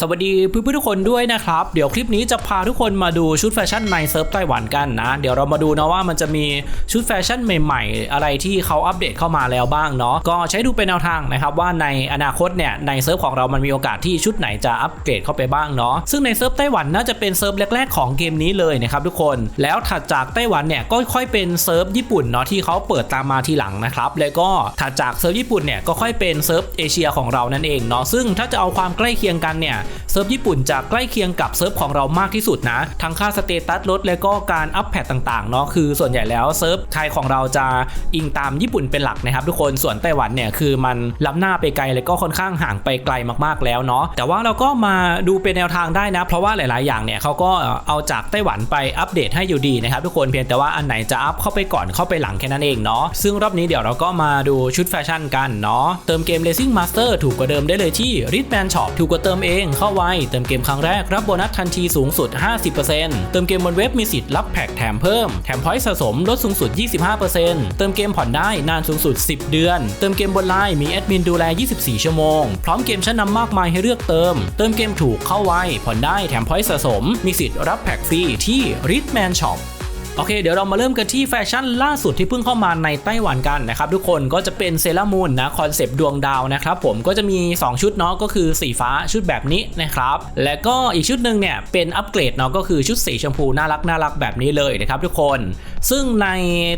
สวัสดีเพื่อนๆทุกคนด้วยนะครับ เดี๋ยวคลิปนี้จะพาทุกคนมาดูชุดแฟชั่นในเซิร์ฟไต้หวันกันนะ เดี๋ยวเรามาดูนะว่ามันจะมีชุดแฟชั่นใหม่ๆ อะไรที่เขาอัปเดตเข้ามาแล้วบ้างเนาะก็ใช้ดูเป็นแนวทางนะครับว่าในอนาคตเนี่ยในเซิร์ฟของเรามันมีโอกาสที่ชุดไหนจะอัปเกรดเข้าไปบ้างเนาะซึ่งในเซิร์ฟไต้หวันน่าจะเป็นเซิร์ฟแรก ๆของเกมนี้เลยนะครับทุกคนแล้วถัดจากไต้หวันเนี่ยก็ค่อยเป็นเซิร์ฟญี่ปุ่นเนาะที่เขาเปิดตามมาทีหลังนะครับแล้วก็ถัดจากเซิร์ฟญี่ปุ่นเนี่ยก็ค่อยเป็นเซิร์ฟเอเชียของเรานั่นเองเนาะซึ่งถ้าจะเอาความใกล้เคียงกันเนี่ยเซิร์ฟญี่ปุ่นจะใกล้เคียงกับเซิร์ฟของเรามากที่สุดนะ ทั้งค่าสเตตัสลดและก็การอัปแพดต่างๆเนาะคือส่วนใหญ่แล้วเซิร์ฟไทยของเราจะอิงตามญี่ปุ่นเป็นหลักนะครับทุกคนส่วนไต้หวันเนี่ยคือมันล้ำหน้าไปไกลและก็ค่อนข้างห่างไปไกลมากๆแล้วเนาะแต่ว่าเราก็มาดูเป็นแนวทางได้นะ เพราะว่าหลายๆ อย่างเนี่ยเขาก็เอาจากไต้หวันไปอัปเดตให้อยู่ดีนะครับทุกคนเพียงแต่ว่าอันไหนจะอัพเข้าไปก่อนเข้าไปหลังแค่นั้นเองเนาะซึ่งรอบนี้เดี๋ยวเราก็มาดูชุดแฟชั่นกันเนาะเติมเกม Racing Master ถูกกว่าเดิมได้เลยที่ r i t m a n Shop ถูกกว่าเติมเองเข้าไว เติมเกมครั้งแรกรับโบนัสทันทีสูงสุด 50%เติมเกมบนเว็บมีสิทธิ์รับแพ็กแถมเพิ่ม แถมพอยต์สะสมลดสูงสุด 25%เติมเกมผ่อนได้นานสูงสุด 10 เดือน เติมเกมบนไลน์มีแอดมินดูแล 24 ชั่วโมง พร้อมเกมชั้นนำมากมายให้เลือกเติม เติมเกมถูกเข้าไว ผ่อนได้แถมพอยต์สะสม มีสิทธิ์รับแพ็กฟรีที่ r i t m a n Shop โอเค เดี๋ยวเรามาเริ่มกันที่แฟชั่นล่าสุดที่เพิ่งเข้ามาในไต้หวันกันนะครับทุกคนก็จะเป็นเซรามูนนะคอนเซปต์ดวงดาวนะครับผมก็จะมี 2 ชุดเนาะก็คือสีฟ้าชุดแบบนี้นะครับและก็อีกชุดหนึ่งเนี่ยเป็นอัปเกรดเนาะก็คือชุดสีชมพูน่ารักน่ารักแบบนี้เลยนะครับทุกคน ซึ่งใน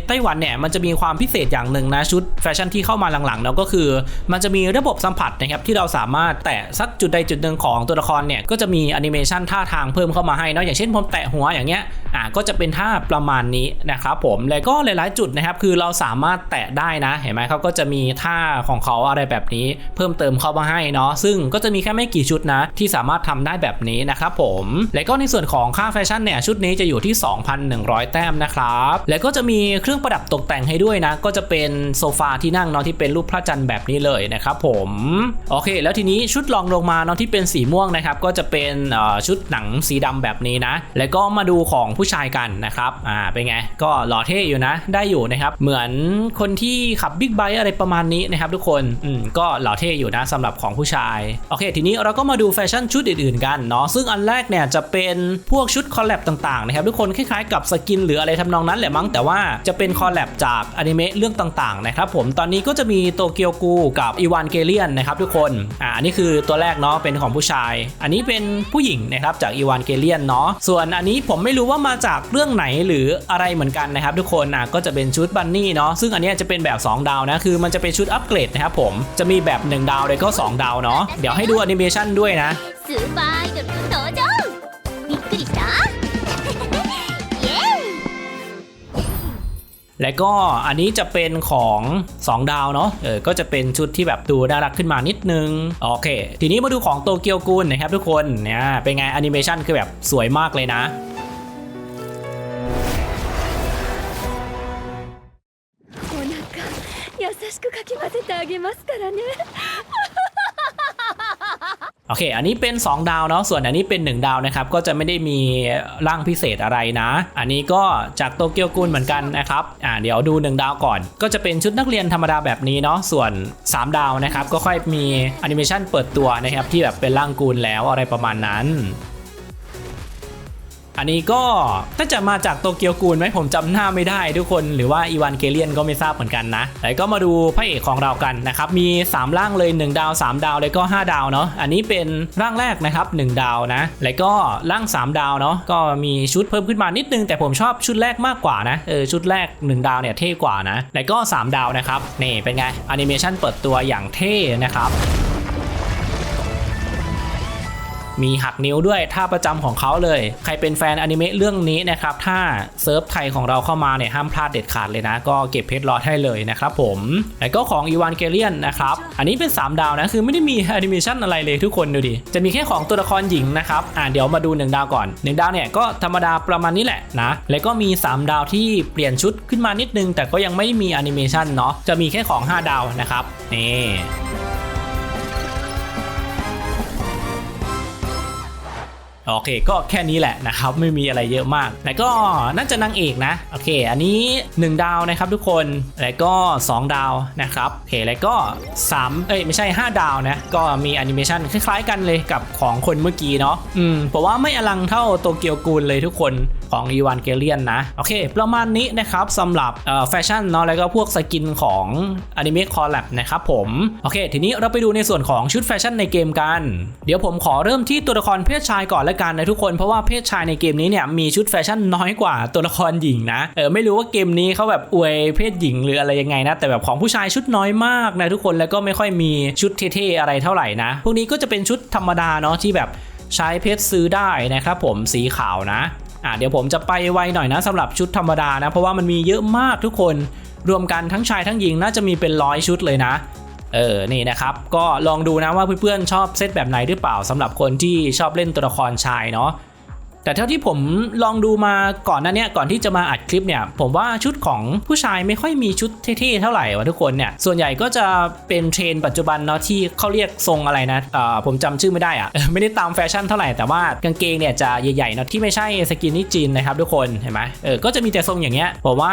ไต้หวันเนี่ยมันจะมีความพิเศษอย่างหนึ่งนะชุดแฟชั่นที่เข้ามาหลังๆเนาะก็คือ มันจะมีระบบสัมผัสนะครับที่เราสามารถแตะสักจุดใดจุดหนึ่งของตัวละครเนี่ยก็จะมีแอนิเมชันท่าทางเพิ่มเข้ามาให้เนาะอย่างเช่นผมแตะหัวอย่างเงี้ย อ่าก็จะเป็นท่าประมาณนี้นะครับผมแล้วก็หลายๆ จุดนะครับ คือเราสามารถแตะได้นะเห็นไหมเขาก็จะมีท่าของเขาอะไรแบบนี้ เพิ่มเติมเข้ามาให้เนาะซึ่งก็จะมีแค่ไม่กี่ชุดนะ ที่สามารถทำได้แบบนี้นะครับผมแล้วก็ในส่วนของค่าแฟชั่นเนี่ยชุดนี้จะอยู่ที่ 2,100 แต้มนะครับแล้วก็จะมีเครื่องประดับตกแต่งให้ด้วยนะ ก็จะเป็นโซฟาที่นั่งเนาะที่เป็นรูปพระจันทร์แบบนี้เลยนะครับผมโอเค แล้วทีนี้ชุดรองลงมาเนาะที่เป็นสีม่วงนะครับก็จะเป็นชุดหนังสีดำแบบนี้นะแล้วก็มาดูของผูู้้ชายกันนะครับอ่าเป็นไงก็หล่อเท่อยู่นะได้อยู่นะครับเหมือนคนที่ขับบิ๊กไบค์อะไรประมาณนี้นะครับทุกคนอืมก็หล่อเท่อยู่นะสำหรับของผู้ชายโอเค ทีนี้เราก็มาดูแฟชั่นชุดอื่นๆกันเนาะซึ่งอันแรกเนี่ยจะเป็นพวกชุดคอลแลบต่างๆนะครับทุกคนคล้ายๆกับสกินหรืออะไรทำนองนั้นแหละมั้งแต่ว่าจะเป็นคอลแลบจากอนิเมะเรื่องต่างๆนะครับผมตอนนี้ก็จะมีโตเกียวกูกับอีวานเกเลียนนะครับทุกคนอ่าอันนี้คือตัวแรกเนาะเป็นของผู้ชาย อันนี้เป็นผู้หญิงนะครับจากอีวานเกเลียนเนาะส่วนอันนี้ผมไม่รู้ว่ามาาจากเรื่องไหนหรืออะไรเหมือนกันนะครับทุกคนนะก็จะเป็นชุดบันนี่เนาะซึ่งอันนี้จะเป็นแบบ 2 ดาวนะคือมันจะเป็นชุดอัปเกรดนะครับผมจะมีแบบ 1 ดาวเลยก็ 2 ดาวเนาะเดี๋ยวให้ดูแอนิเมชันด้วยนะและก็อันนี้จะเป็นของ 2 ดาวเนาะ เออ ก็จะเป็นชุดที่แบบดูน่ารักขึ้นมานิดนึง โอเค ทีนี้มาดูของโตเกียวกูลนะครับทุกคน เนี่ย เป็นไงแอนิเมชันคือแบบสวยมากเลยนะ ますからね โอเค อันนี้เป็น 2 ดาวเนาะ ส่วนอันนี้เป็น 1 ดาวนะครับ ก็จะไม่ได้มีร่างพิเศษอะไรนะ อันนี้ก็จากโตเกียวกุนเหมือนกันนะครับ อ่า เดี๋ยวดู 1 ดาวก่อน ก็จะเป็นชุดนักเรียนธรรมดาแบบนี้เนาะ ส่วน 3 ดาวนะครับ ก็ค่อยมีแอนิเมชันเปิดตัวนะครับที่แบบเป็นร่างกูลแล้วอะไรประมาณนั้น อันนี้ก็น่าจะมาจากโตเกียวกูลไหมผมจำหน้าไม่ได้ทุกคนหรือว่าอีวานเกเลียนก็ไม่ทราบเหมือนกันนะแต่ก็มาดูพระเอกของเรากันนะครับมี 3 ร่างเลย 1 ดาว 3 ดาวแล้วก็ 5 ดาวเนาะอันนี้เป็นร่างแรกนะครับ 1 ดาวนะ แล้วก็ร่าง 3 ดาวเนาะก็มีชุดเพิ่มขึ้นมานิดนึง แต่ผมชอบชุดแรกมากกว่านะเออชุดแรก 1 ดาวเนี่ยเท่กว่านะแล้วก็ 3 ดาวนะครับนี่เป็นไงแอนิเมชันเปิดตัวอย่างเท่นะครับ มีหักนิ้วด้วยท่าประจำของเขาเลย ใครเป็นแฟนอนิเมะเรื่องนี้นะครับถ้าเซิร์ฟไทยของเราเข้ามาเนี่ยห้ามพลาดเด็ดขาดเลยนะ ก็เก็บเพชรรอดให้เลยนะครับผมแล้วก็ของอีวานเกเลียนนะครับอันนี้เป็น 3 ดาวนะคือไม่ได้มีแอนิเมชันอะไรเลยทุกคนดูดิจะมีแค่ของตัวละครหญิงนะครับอ่าเดี๋ยวมาดู 1 ดาวก่อน 1 ดาวเนี่ยก็ธรรมดาประมาณนี้แหละนะแล้วก็มี 3 ดาวที่เปลี่ยนชุดขึ้นมานิดนึง แต่ก็ยังไม่มีแอนิเมชันเนาะจะมีแค่ของ 5 ดาวนะครับนี่ โอเค ก็แค่นี้แหละนะครับ ไม่มีอะไรเยอะมาก แล้วก็น่าจะนางเอกนะ โอเค อันนี้ 1 ดาวนะครับทุกคน แล้วก็ 2 ดาวนะครับโอเคแล้วก็ 3 เอ้ย ไม่ใช่ 5 ดาวนะ ก็มีแอนิเมชันคล้ายๆกันเลยกับของคนเมื่อกี้เนาะ อืมผมว่าไม่อลังเท่าโตเกียวกูลเลยทุกคนของอีวานเกเลียนนะ โอเค ประมาณนี้นะครับสำหรับแฟชั่นเนาะแล้วก็พวกสกินของอนิเมะคอลแลบนะครับผม โอเค ทีนี้เราไปดูในส่วนของชุดแฟชั่นในเกมกัน เดี๋ยวผมขอเริ่มที่ตัวละครเพศชายก่อนละกันนะทุกคนเพราะว่าเพศชายในเกมนี้เนี่ยมีชุดแฟชั่นน้อยกว่าตัวละครหญิงนะเออไม่รู้ว่าเกมนี้เขาแบบอวยเพศหญิงหรืออะไรยังไงนะแต่แบบของผู้ชายชุดน้อยมากนะทุกคนแล้วก็ไม่ค่อยมีชุดเท่ๆอะไรเท่าไหร่นะพวกนี้ก็จะเป็นชุดธรรมดาเนาะที่แบบใช้เพชรซื้อได้นะครับผมสีขาวนะ อะเดี๋ยวผมจะไปไวหน่อยนะสำหรับชุดธรรมดานะ เพราะว่ามันมีเยอะมากทุกคน รวมกันทั้งชายทั้งหญิงน่าจะมีเป็นร้อยชุดเลยนะเออ นี่นะครับ ก็ลองดูนะว่าเพื่อนๆชอบเซตแบบไหนหรือเปล่าสำหรับคนที่ชอบเล่นตัวละครชายเนาะ แต่เท่าที่ผมลองดูมาก่อนหน้าเนี้ยก่อนที่จะมาอัดคลิปเนี่ยผมว่าชุดของผู้ชายไม่ค่อยมีชุดเท่ๆเท่าไหร่วะทุกคนเนี่ยส่วนใหญ่ก็จะเป็นเทรนปัจจุบันเนาะที่เขาเรียกทรงอะไรนะเอ่อผมจำชื่อไม่ได้อะไม่ได้ตามแฟชั่นเท่าไหร่แต่ว่ากางเกงเนี่ยจะใหญ่ๆเนาะที่ไม่ใช่สกินนี่จีนนะครับทุกคนเห็นไหมเออก็จะมีแต่ทรงอย่างเงี้ยผมว่า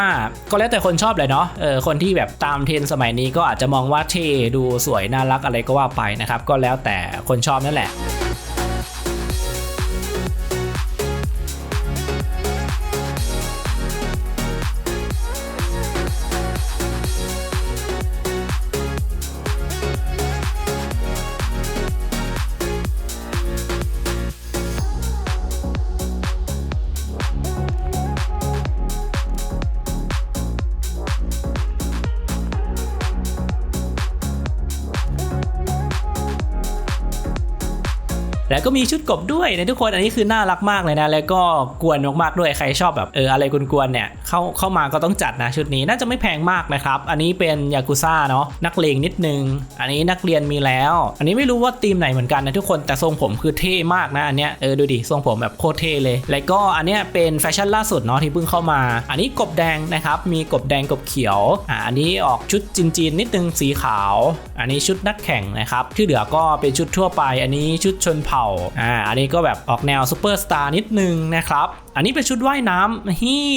ก็แล้วแต่คนชอบเลยเนาะเออคนที่แบบตามเทรนสมัยนี้ก็อาจจะมองว่าเท่ดูสวยน่ารักอะไรก็ว่าไปนะครับก็แล้วแต่คนชอบนั่นแหละ แล้วก็มีชุดกบด้วยนะทุกคนอันนี้คือน่ารักมากเลยนะ แล้วก็กวนมากๆด้วยใครชอบแบบเอออะไรกวนๆเนี่ยเข้าเข้ามาก็ต้องจัดนะชุดนี้น่าจะไม่แพงมากนะครับ อันนี้เป็นยากุซ่าเนาะนักเลงนิดนึง อันนี้นักเรียนมีแล้ว อันนี้ไม่รู้ว่าทีมไหนเหมือนกันนะทุกคนแต่ทรงผมคือเท่มากนะอันเนี้ยเออดูดิทรงผมแบบโคตรเท่เลย แล้วก็อันเนี้ยเป็นแฟชั่นล่าสุดเนาะที่เพิ่งเข้ามา อันนี้กบแดงนะครับมีกบแดงกบเขียวอ่าอันนี้ออกชุดจีนๆนิดนึงสีขาว อันนี้ชุดนักแข่งนะครับที่เหลือก็เป็นชุดทั่วไป อันนี้ชุดชนเผ่าอ่าอันนี้ก็แบบออกแนวซูเปอร์สตาร์นิดนึงนะครับ อันนี้เป็นชุดว่ายน้ำฮี่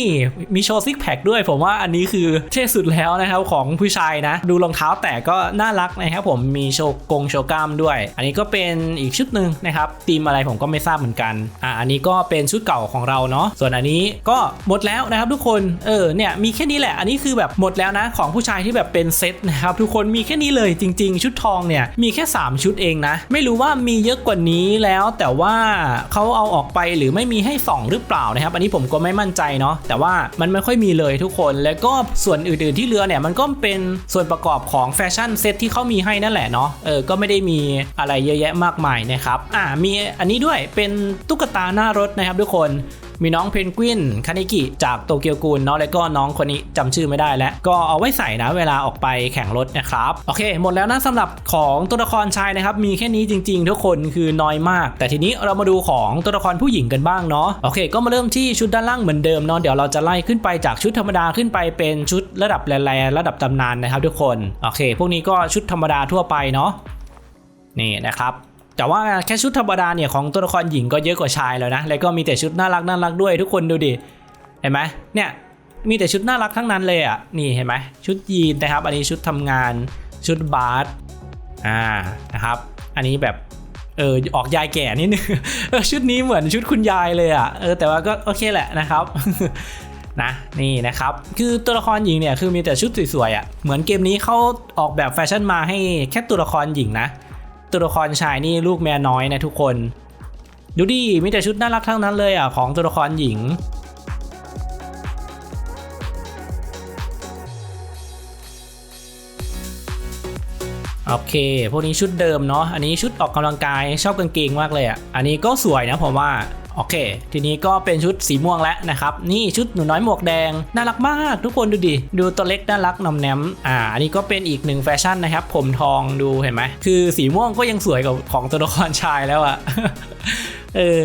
มีโชว์ซิกแพคด้วย ผมว่าอันนี้คือเท่สุดแล้วนะครับของผู้ชายนะ ดูรองเท้าแตะก็น่ารักนะครับผมมีโชว์กงโชว์กล้ามด้วย อันนี้ก็เป็นอีกชุดหนึ่งนะครับธีมอะไรผมก็ไม่ทราบเหมือนกันอ่าอันนี้ก็เป็นชุดเก่าของเราเนาะส่วนอันนี้ก็หมดแล้วนะครับทุกคนเออเนี่ยมีแค่นี้แหละ อันนี้คือแบบหมดแล้วนะของผู้ชายที่แบบเป็นเซตนะครับทุกคนมีแค่นี้เลยจริง ๆ ชุดทองเนี่ยมีแค่ 3 ชุดเองนะ ไม่รู้ว่ามีเยอะกว่านี้แล้วแต่ว่าเขาเอาออกไปหรือไม่มีให้ส่องหรือเปล่านะครับ อันนี้ผมก็ไม่มั่นใจเนาะแต่ว่ามันไม่ค่อยมีเลยทุกคน แล้วก็ส่วนอื่นๆที่เรือเนี่ยมันก็เป็นส่วนประกอบของแฟชั่นเซตที่เขามีให้นั่นแหละเนาะเออก็ไม่ได้มีอะไรเยอะแยะมากมายนะครับอ่ามีอันนี้ด้วยเป็นตุ๊กตาหน้ารถนะครับทุกคน มีน้องเพนกวินคานิกิจากโตเกียวกูลเนาะแล้วก็น้องคนนี้จำชื่อไม่ได้แล้ว ก็เอาไว้ใส่นะเวลาออกไปแข่งรถนะครับ โอเค หมดแล้วนะสำหรับของตัวละครชายนะครับ มีแค่นี้จริง ๆ ทุกคนคือน้อยมาก แต่ทีนี้เรามาดูของตัวละครผู้หญิงกันบ้างเนาะโอเค ก็มาเริ่มที่ชุดด้านล่างเหมือนเดิมเนาะเดี๋ยวเราจะไล่ขึ้นไปจากชุดธรรมดาขึ้นไปเป็นชุดระดับแรๆระดับตำนานนะครับทุกคนโอเค พวกนี้ก็ชุดธรรมดาทั่วไปเนาะนี่นะครับ แต่ว่าแค่ชุดธรรมดาเนี่ยของตัวละครหญิงก็เยอะกว่าชายแล้วนะ แล้วก็มีแต่ชุดน่ารักน่ารักด้วยทุกคนดูดิ เห็นไหมเนี่ยมีแต่ชุดน่ารักทั้งนั้นเลยอะ นี่เห็นไหมชุดยีนนะครับ อันนี้ชุดทำงาน ชุดบาสอ่า นะครับ อันนี้แบบ เออ ออกยายแก่นิดนึงชุดนี้เหมือนชุดคุณยายเลยอะ เออ แต่ว่าก็โอเคแหละนะครับ นะ นี่นะครับ คือตัวละครหญิงเนี่ย คือมีแต่ชุดสวยๆอะ เหมือนเกมนี้เขาออกแบบแฟชั่นมาให้แค่ตัวละครหญิงนะ ตัวละครชายนี่ลูกแม่น้อยนะทุกคน ดูดิมีแต่ชุดน่ารักทั้งนั้นเลยอะของตัวละครหญิงโอเค พวกนี้ชุดเดิมเนาะ อันนี้ชุดออกกำลังกายชอบกางเกงมากเลยอะ อันนี้ก็สวยนะผมว่า โอเค ทีนี้ก็เป็นชุดสีม่วงแล้วนะครับ นี่ชุดหนูน้อยหมวกแดง น่ารักมากทุกคนดูดิ ดูตัวเล็กน่ารักนอมแนมอ่า อันนี้ก็เป็นอีกหนึ่งแฟชั่นนะครับ ผมทองดูเห็นไหม คือสีม่วงก็ยังสวยกว่าของตัวละครชายแล้วอะเออ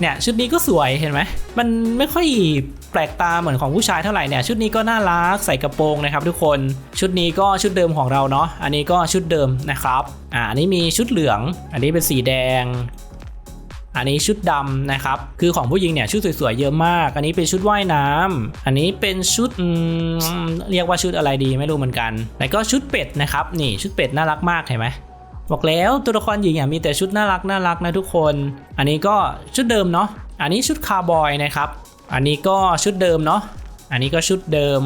เนี่ยชุดนี้ก็สวยเห็นไหม มันไม่ค่อยแปลกตาเหมือนของผู้ชายเท่าไหร่เนี่ยชุดนี้ก็น่ารักใส่กระโปรงนะครับ ทุกคนชุดนี้ก็ชุดเดิมของเราเนาะอันนี้ก็ชุดเดิมนะครับอ่าอันนี้มีชุดเหลือง อันนี้เป็นสีแดง อันนี้ชุดดำนะครับ คือของผู้หญิงเนี่ยชุดสวยๆเยอะมาก อันนี้เป็นชุดว่ายน้ำอันนี้เป็นชุดเรียกว่าชุดอะไรดีไม่รู้เหมือนกัน แล้วก็ชุดเป็ดนะครับ นี่ชุดเป็ดน่ารักมากเห็นไหมบอกแล้วตัวละครหญิงอะมีแต่ชุดน่ารักน่ารักนะทุกคน อันนี้ก็ชุดเดิมเนาะ อันนี้ชุดคาร์บอยนะครับ อันนี้ก็ชุดเดิมเนาะ อันนี้ก็ชุดเดิม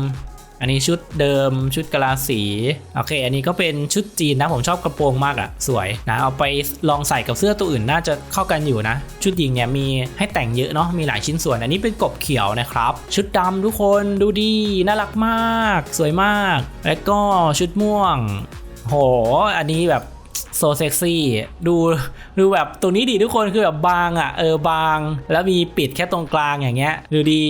อันนี้ชุดเดิมชุดกะลาสีโอเค อันนี้ก็เป็นชุดจีนนะผมชอบกระโปรงมากอะสวยนะเอาไปลองใส่กับเสื้อตัวอื่นน่าจะเข้ากันอยู่นะ ชุดหญิงเนี่ยมีให้แต่งเยอะเนาะมีหลายชิ้นส่วน อันนี้เป็นกบเขียวนะครับ ชุดดำทุกคนดูดีน่ารักมาก สวยมาก แล้วก็ชุดม่วง โห อันนี้แบบ โซเซ็กซี่ดูดูแบบตรงนี้ดีทุกคนคือแบบบางอะ่ะเออบาง แล้วมีปิดแค่ตรงกลางอย่างเงี้ยดูดี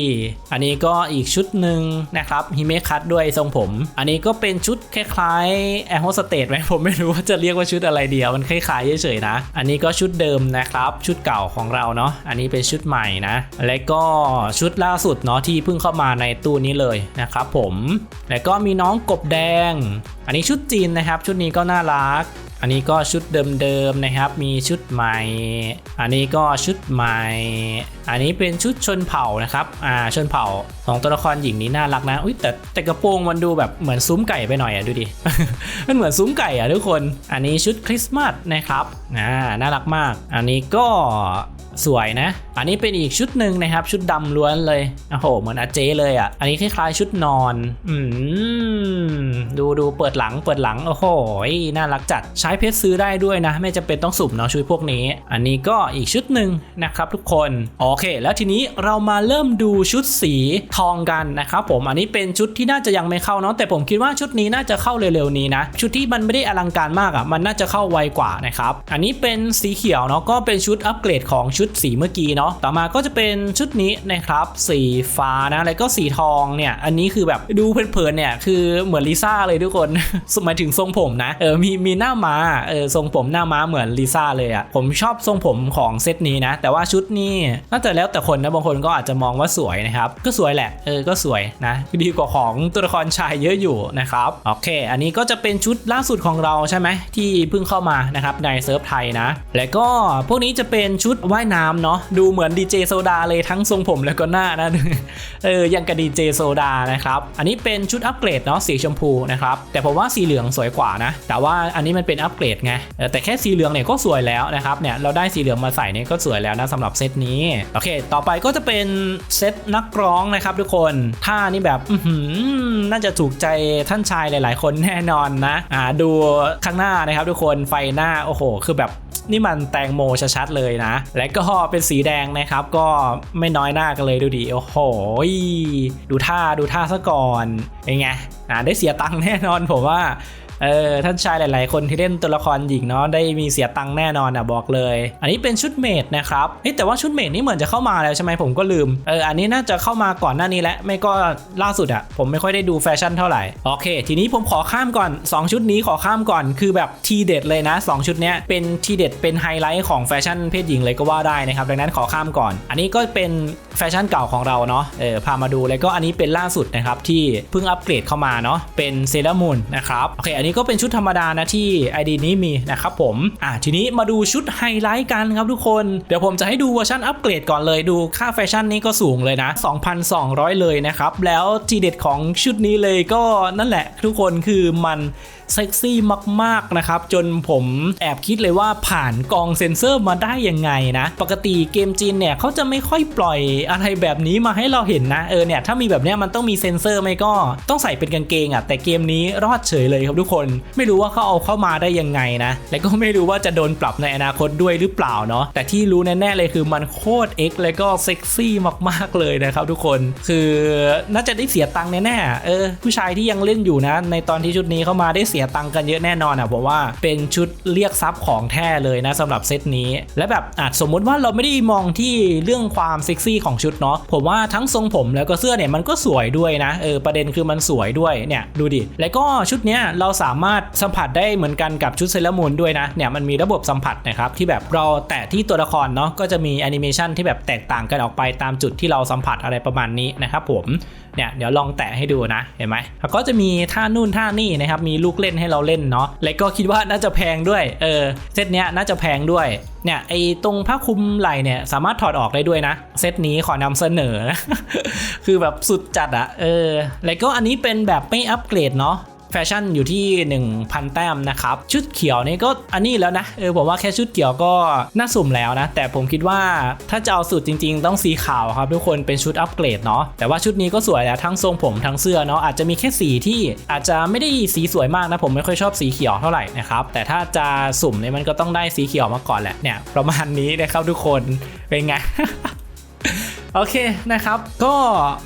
อันนี้ก็อีกชุดหนึ่งนะครับฮิเมคัตด้วยทรงผม อันนี้ก็เป็นชุดคล้ายๆแอร์โฮสเตสไหมผมไม่รู้ว่าจะเรียกว่าชุดอะไรเดียวมันคล้ายๆเฉยๆนะ อันนี้ก็ชุดเดิมนะครับชุดเก่าของเราเนาะอันนี้เป็นชุดใหม่นะ และก็ชุดล่าสุดเนาะที่เพิ่งเข้ามาในตู้นี้เลยนะครับผมแล้วก็มีน้องกบแดง อันนี้ชุดจีนนะครับ ชุดนี้ก็น่ารัก อันนี้ก็ชุดเดิมๆนะครับ มีชุดใหม่ อันนี้ก็ชุดใหม่ อันนี้เป็นชุดชนเผ่านะครับ อ่า ชนเผ่าของตัวละครหญิงนี้น่ารักนะ อุ้ยแต่แต่กระโปรงมันดูแบบเหมือนซุ้มไก่ไปหน่อยอะดูดิ มันเหมือนซุ้มไก่อะทุกคน อันนี้ชุดคริสต์มาสนะครับ อ่า น่ารักมาก อันนี้ก็ สวยนะ อันนี้เป็นอีกชุดหนึ่งนะครับ ชุดดำล้วนเลยโอ้โหเหมือนอาเจเลยอะ อันนี้คล้ายๆชุดนอน อืมดูดูเปิดหลังเปิดหลัง โอ้โหน่ารักจัดใช้เพชรซื้อได้ด้วยนะ ไม่จำเป็นต้องสุ่มเนาะชุดพวกนี้ อันนี้ก็อีกชุดหนึ่งนะครับทุกคน โอเค แล้วทีนี้เรามาเริ่มดูชุดสีทองกันนะครับผมอันนี้เป็นชุดที่น่าจะยังไม่เข้าเนาะแต่ผมคิดว่าชุดนี้น่าจะเข้าเร็วๆนี้นะ ชุดที่มันไม่ได้อลังการมากอะมันน่าจะเข้าไวกว่านะครับอันนี้เป็นสีเขียวเนาะก็เป็นชุดอัปเกรดของชชุดสีเมื่อกี้เนาะต่อมาก็จะเป็นชุดนี้นะครับสีฟ้านะแล้วก็สีทองเนี่ยอันนี้คือแบบดูเพลินๆเนี่ยคือเหมือนลิซ่าเลยทุกคนหมายถึงทรงผมนะเออมีมีหน้าม้าเออทรงผมหน้าม้าเหมือนลิซ่าเลยอะ่ะผมชอบทรงผมของเซตนี้นะ แต่ว่าชุดนี้น่าจะแล้วแต่คนนะบางคนก็อาจจะมองว่าสวยนะครับก็สวยแหละเออก็สวยนะดีกว่าของตัวละครชายเยอะอยู่นะครับโอเค อันนี้ก็จะเป็นชุดล่าสุดของเราใช่ไหมที่เพิ่งเข้ามานะครับในเซิร์ฟไทยนะ แล้วก็พวกนี้จะเป็นชุดว่ายน้ำเนาะดูเหมือนดีเจโซดาเลยทั้งทรงผมแล้วก็หน้านะเออยังกับดีเจโซดานะครับอันนี้เป็นชุดอัปเกรดเนาะสีชมพูนะครับแต่ผมว่าสีเหลืองสวยกว่านะ แต่ว่าอันนี้มันเป็นอัปเกรดไงแต่แค่สีเหลืองเนี่ยก็สวยแล้วนะครับเนี่ยเราได้สีเหลืองมาใส่เนี่ยก็สวยแล้วนะสำหรับเซตนี้โอเค ต่อไปก็จะเป็นเซตนักร้องนะครับทุกคนท่านี่แบบน่าจะถูกใจท่านชายหลาย ๆ คนแน่นอนนะอ่าดูข้างหน้านะครับทุกคนไฟหน้าโอ้โห คือแบบ นี่มันแตงโมชัดๆเลยนะ และก็เป็นสีแดงนะครับ ก็ไม่น้อยหน้ากันเลยดูดิโอ้โหดูท่าดูท่าซะก่อนเป็นไงอ่าได้เสียตังค์แน่นอนผมว่า เออท่านชายหลาย ๆ คนที่เล่นตัวละครหญิงเนาะได้มีเสียตังค์แน่นอนอะบอกเลย อันนี้เป็นชุดเมดนะครับเฮ้แต่ว่าชุดเมดนี่เหมือนจะเข้ามาแล้วใช่ไหมผมก็ลืมเอออันนี้น่าจะเข้ามาก่อนหน้านี้แล้วไม่ก็ล่าสุดอะผมไม่ค่อยได้ดูแฟชั่นเท่าไหร่โอเค ทีนี้ผมขอข้ามก่อน 2 ชุดนี้ขอข้ามก่อนคือแบบทีเด็ดเลยนะ 2 ชุดเนี้ยเป็นทีเด็ดเป็นไฮไลท์ของแฟชั่นเพศหญิงเลยก็ว่าได้นะครับดังนั้นขอข้ามก่อน อันนี้ก็เป็นแฟชั่นเก่าของเราเนาะเออพามาดูแล้วก็อันนี้เป็นล่าสุดนะครับที่เพิ่งอัปเกรดเข้ามาเนาะเป็นเซรามูนนะครับโอเคอันนี้ก็เป็นชุดธรรมดานะที่ ID นี้มีนะครับผมอะทีนี้มาดูชุดไฮไลท์กันครับทุกคน เดี๋ยวผมจะให้ดูเวอร์ชันอัปเกรดก่อนเลยดูค่าแฟชั่นนี้ก็สูงเลยนะ 2,200 เลยนะครับ แล้วทีเด็ดของชุดนี้เลยก็นั่นแหละทุกคนคือมัน เซ็กซี่มากๆนะครับ จนผมแอบคิดเลยว่าผ่านกองเซ็นเซอร์มาได้ยังไงนะ ปกติเกมจีนเนี่ยเขาจะไม่ค่อยปล่อยอะไรแบบนี้มาให้เราเห็นนะเออเนี่ยถ้ามีแบบเนี้ยมันต้องมีเซ็นเซอร์ไหมก็ต้องใส่เป็นกางเกงอะแต่เกมนี้รอดเฉยเลยครับทุกคน ไม่รู้ว่าเขาเอาเข้ามาได้ยังไงนะ และก็ไม่รู้ว่าจะโดนปรับในอนาคตด้วยหรือเปล่าเนาะแต่ที่รู้แน่ๆเลยคือมันโคตรเอ็กแล้วก็เซ็กซี่มากๆเลยนะครับทุกคนคือน่าจะได้เสียตังค์แน่ๆเออผู้ชายที่ยังเล่นอยู่นะ ในตอนที่ชุดนี้เข้ามาได้เสียตังค์กันเยอะแน่นอนอะผมว่าเป็นชุดเรียกทรัพย์ของแท้เลยนะสำหรับเซตนี้ และแบบอาจสมมุติว่าเราไม่ได้มองที่เรื่องความเซ็กซี่ของชุดเนาะผมว่าทั้งทรงผมแล้วก็เสื้อเนี่ยมันก็สวยด้วยนะเออประเด็นคือมันสวยด้วยเนี่ยดูดิแล้วก็ชุดเนี้ยเราสามารถสัมผัสได้เหมือนกันกับชุดเซเลอรามูนด้วยนะเนี่ยมันมีระบบสัมผัสนะครับที่แบบเราแตะที่ตัวละครเนาะก็จะมีแอนิเมชันที่แบบแตกต่างกันออกไปตามจุดที่เราสัมผัสอะไรประมาณนี้นะครับผมเนี่ยเดี๋ยวลองแตะให้ดูนะเห็นไหมแล้วก็จะมีท่านู่นท่านี่นะครับมีลูกเล่นให้เราเล่นเนาะและก็คิดว่าน่าจะแพงด้วยเออเซตเนี้ยน่าจะแพงด้วยเนี่ยไอตรงผ้าคลุมไหล่เนี่ยสามารถถอดออกได้ด้วยนะ เซตนี้ขอนำเสนอคือแบบสุดจัดอะเออแล้วก็อันนี้เป็นแบบไม่อัปเกรดเนาะ แฟชั่นอยู่ที่ 1,000 แต้มนะครับ ชุดเขียวนี่ก็อันนี้แล้วนะ เออผมว่าแค่ชุดเขียวก็น่าสุ่มแล้วนะ แต่ผมคิดว่าถ้าจะเอาสุดจริง ๆ ต้องสีขาวครับทุกคนเป็นชุดอัปเกรดเนาะแต่ว่าชุดนี้ก็สวยแล้วทั้งทรงผมทั้งเสื้อเนาะอาจจะมีแค่สีที่อาจจะไม่ได้สีสวยมากนะผมไม่ค่อยชอบสีเขียวเท่าไหร่นะครับแต่ถ้าจะสุ่มเนี่ยมันก็ต้องได้สีเขียวมาก่อนแหละเนี่ยประมาณนี้นะครับทุกคนเป็นไง โอเคนะครับ ก็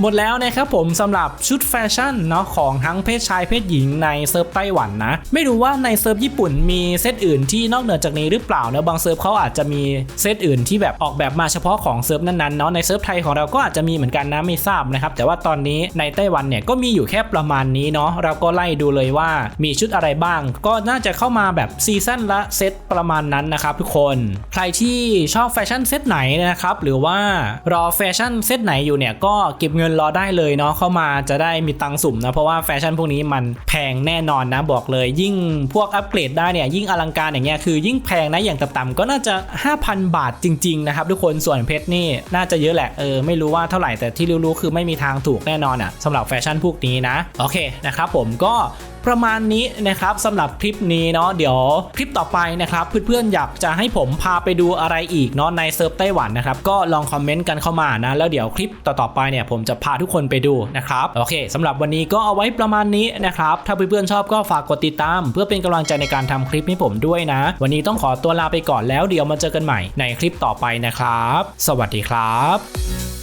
หมดแล้วนะครับผมสำหรับชุดแฟชั่นเนาะของทั้งเพศชายเพศหญิงในเซิร์ฟไต้หวันนะ ไม่รู้ว่าในเซิร์ฟญี่ปุ่นมีเซตอื่นที่นอกเหนือจากนี้หรือเปล่านะบางเซิร์ฟเขาอาจจะมีเซตอื่นที่แบบออกแบบมาเฉพาะของเซิร์ฟนั้นๆเนาะในเซิร์ฟไทยของเราก็อาจจะมีเหมือนกันนะไม่ทราบนะครับแต่ว่าตอนนี้ในไต้หวันเนี่ยก็มีอยู่แค่ประมาณนี้เนาะเราก็ไล่ดูเลยว่ามีชุดอะไรบ้าง ก็น่าจะเข้ามาแบบซีซั่นละเซตประมาณนั้นนะครับทุกคน ใครที่ชอบแฟชั่นเซตไหนนะครับหรือว่ารอแฟชั่นเซตไหนอยู่เนี่ยก็เก็บเงินรอได้เลยเนาะเข้ามาจะได้มีตังค์สุ่มนะเพราะว่าแฟชั่นพวกนี้มันแพงแน่นอนนะบอกเลย ยิ่งพวกอัปเกรดได้เนี่ยยิ่งอลังการอย่างเงี้ยคือยิ่งแพงนะอย่างต่ำๆก็น่าจะ 5,000 บาทจริงๆนะครับทุกคนส่วนเพชรนี่น่าจะเยอะแหละเออไม่รู้ว่าเท่าไหร่แต่ที่รู้ๆคือไม่มีทางถูกแน่นอนอะสำหรับแฟชั่นพวกนี้นะโอเคนะครับผมก็ ประมาณนี้นะครับสำหรับคลิปนี้เนาะเดี๋ยวคลิปต่อไปนะครับเพื่อนๆอยากจะให้ผมพาไปดูอะไรอีกเนาะในเซิร์ฟไต้หวันนะครับก็ลองคอมเมนต์กันเข้ามานะแล้วเดี๋ยวคลิปต่อๆไปเนี่ยผมจะพาทุกคนไปดูนะครับโอเคสำหรับวันนี้ก็เอาไว้ประมาณนี้นะครับถ้าเพื่อนๆชอบก็ฝากกดติดตาม เพื่อเป็นกำลังใจในการทำคลิปให้ผมด้วยนะ วันนี้ต้องขอตัวลาไปก่อนแล้วเดี๋ยวมาเจอกันใหม่ในคลิปต่อไปนะครับ สวัสดีครับ